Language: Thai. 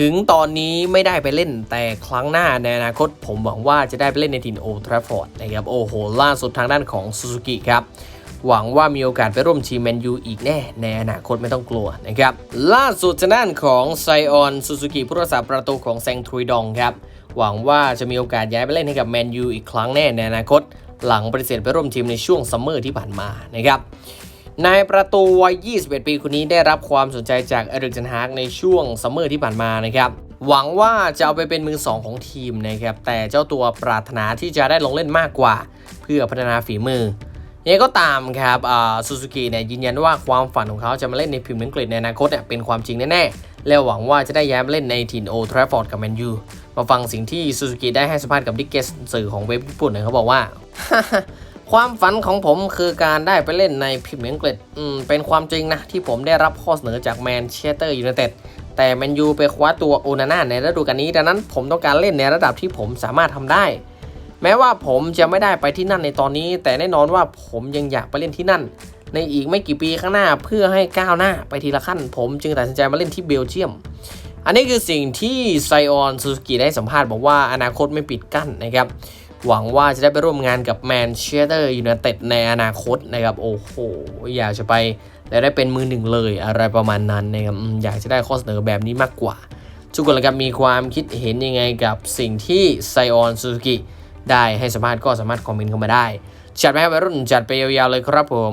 ถึงตอนนี้ไม่ได้ไปเล่นแต่ครั้งหน้าในอนาคต ผมหวังว่าจะได้ไปเล่นในทีมโอทราฟอร์ดนะครับโอ้โห ล่าสุดทางด้านของซูซูกิครับหวังว่ามีโอกาสไปร่วมทีมแมนยูอีกแน่ ในอนาคตไม่ต้องกลัวนะครับ ล่าสุดทางด้านของไซออนซูซูกิผู้รักษาประตูของแซงทรุยดองครับ หวังว่าจะมีโอกาสย้ายไปเล่นให้กับแมนยูอีกครั้งแน่ในอนาคต หลังปฏิเสธไปร่วมทีมในช่วงซัมเมอร์ที่ผ่านมานะครับ นายประตูวัย 21 ปีคนนี้ได้รับความสนใจจากเอริกเทนฮากในช่วงซัมเมอร์ที่ผ่านมานะครับ หวังว่าจะเอาไปเป็นมือสองของทีมนะครับ แต่เจ้าตัวปรารถนาที่จะได้ลงเล่นมากกว่า เพื่อพัฒนาฝีมือยังไงก็ตามครับซูซูกิเนี่ยยืนยันว่าความฝันของเขาจะมาเล่นในพรีเมียร์อังกฤษในอนาคตเนี่ยเป็นความจริงแน่ๆ และหวังว่าจะได้ย้ายมาเล่นในทีมโอทราฟอร์ดกับแมนยูมาฟังสิ่งที่ซูซูกิได้ให้สัมภาษณ์กับดิกเกสสื่อของเว็บญี่ปุ่นหน่อยเขาบอกว่า ความฝันของผมคือการได้ไปเล่นในพรีเมียร์ลีกอังกฤษอืมเป็นความจริงนะ ที่ผมได้รับข้อเสนอจากแมนเชสเตอร์ยูไนเต็ดแต่แมนยูไปคว้าตัวโอนาน่าในฤดูกาลนี้ ดังนั้นผมต้องการเล่นในระดับที่ผมสามารถทำได้ แม้ว่าผมจะไม่ได้ไปที่นั่นในตอนนี้ แต่แน่นอนว่าผมยังอยากไปเล่นที่นั่น ในอีกไม่กี่ปีข้างหน้าเพื่อให้ก้าวหน้าไปทีละขั้น ผมจึงตัดสินใจมาเล่นที่เบลเยียม อันนี้คือสิ่งที่ไซออนซูซูกิได้สัมภาษณ์บอกว่าอนาคตไม่ปิดกั้นนะครับ หวังว่าจะได้ไปร่วมงานกับแมนเชสเตอร์ยูไนเต็ดในอนาคตนะครับโอ้โหอยากจะไปและได้เป็นมือหนึ่งเลยอะไรประมาณนั้นนะครับอยากจะได้ข้อเสนอแบบนี้มากกว่า ทุกคนละครับมีความคิดเห็นยังไงกับสิ่งที่ไซออนซูซูกิได้ให้สัมภาษณ์ก็สามารถคอมเมนต์เข้ามาได้ จัดไปให้วัยรุ่นจัดไปยาวๆเลยครับผม